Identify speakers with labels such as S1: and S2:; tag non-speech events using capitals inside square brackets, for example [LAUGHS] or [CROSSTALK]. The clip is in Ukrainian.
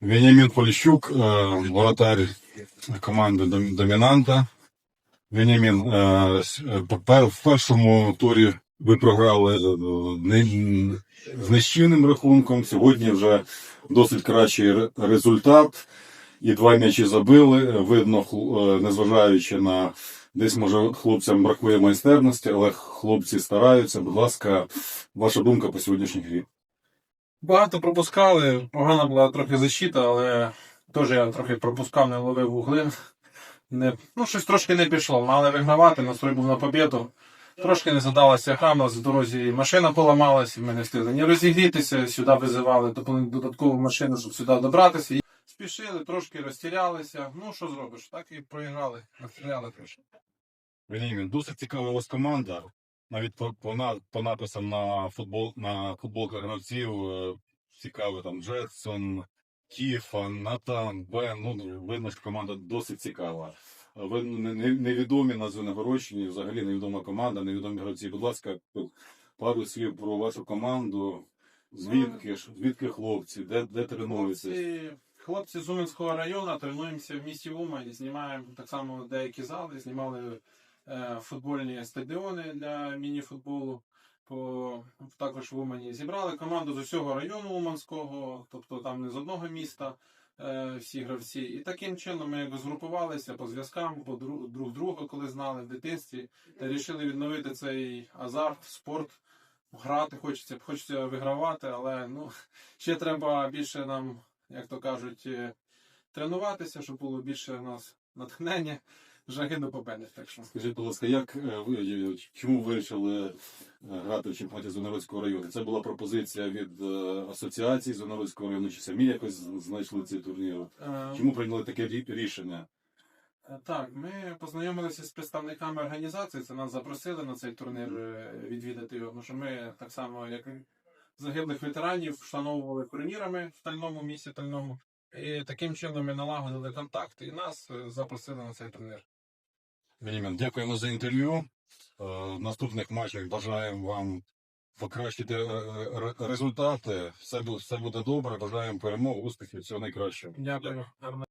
S1: Веніамін Поліщук, е, воротар команди Домінанта. Веніамін, е, е, в першому турі ви програли е, з нищівним рахунком. Сьогодні вже досить кращий результат. І два м'ячі забили. Видно, е, незважаючи на десь, може, хлопцям бракує майстерності, але хлопці стараються. Будь ласка, ваша думка по сьогоднішній грі.
S2: Багато пропускали, погана була трохи защита, але теж я трохи пропускав, не ловив вугли. Не, ну, щось трошки не пішло. Мали вигравати, настрой був на побіду. Трошки не задалася нас в дорозі машина поламалась, і ми не встигли ні розігрітися, сюди визивали додаткову машину, щоб сюди добратися. Спішили, трошки розтірялися. Ну, що зробиш? Так і проіграли, розстріляли трошки.
S1: Веніамін, досить цікава у вас команда. Навіть по, по, по написам на футбол на футболках гравців е, цікаво там Джетсон, Кіфан, Натан, Бен. Ну, видно, що команда досить цікава. Ви не- не- невідомі назви нагородчені, взагалі невідома команда, невідомі гравці. Будь ласка, пару слів про вашу команду. Звідки ж, звідки хлопці, де, де тренуються?
S2: Хлопці, хлопці з Уманського району тренуємося в місті Умані, знімаємо так само деякі зали, знімали футбольні стадіони для міні-футболу. По, також в Умані зібрали команду з усього району Уманського, тобто там не з одного міста е, всі гравці. І таким чином ми згрупувалися по зв'язкам, по друг, друг друга, коли знали в дитинстві, та вирішили відновити цей азарт, спорт. Грати хочеться, хочеться вигравати, але ну, [LAUGHS] ще треба більше нам, як то кажуть, е, тренуватися, щоб було більше у нас натхнення, жаги до победи. Так що.
S1: Скажіть, будь ласка, як е, ви чому вирішили е, грати в чемпіонаті Зонородського району? Це була пропозиція від е, асоціації Зонородського району, чи самі якось знайшли цей турнір? Чому прийняли таке рішення?
S2: Так, ми познайомилися з представниками організації. Це нас запросили на цей турнір відвідати його. Тому що ми так само, як і загиблих ветеранів, вшановували турнірами в стальному місті Тальному. І таким чином ми налагодили контакт. І нас запросили на цей турнір.
S1: Венімін, дякуємо за інтерв'ю. Е, В наступних матчах бажаємо вам покращити е, е, результати. Все буде, все буде добре. Бажаємо перемог, успіхів, всього найкращого.
S2: Дякую.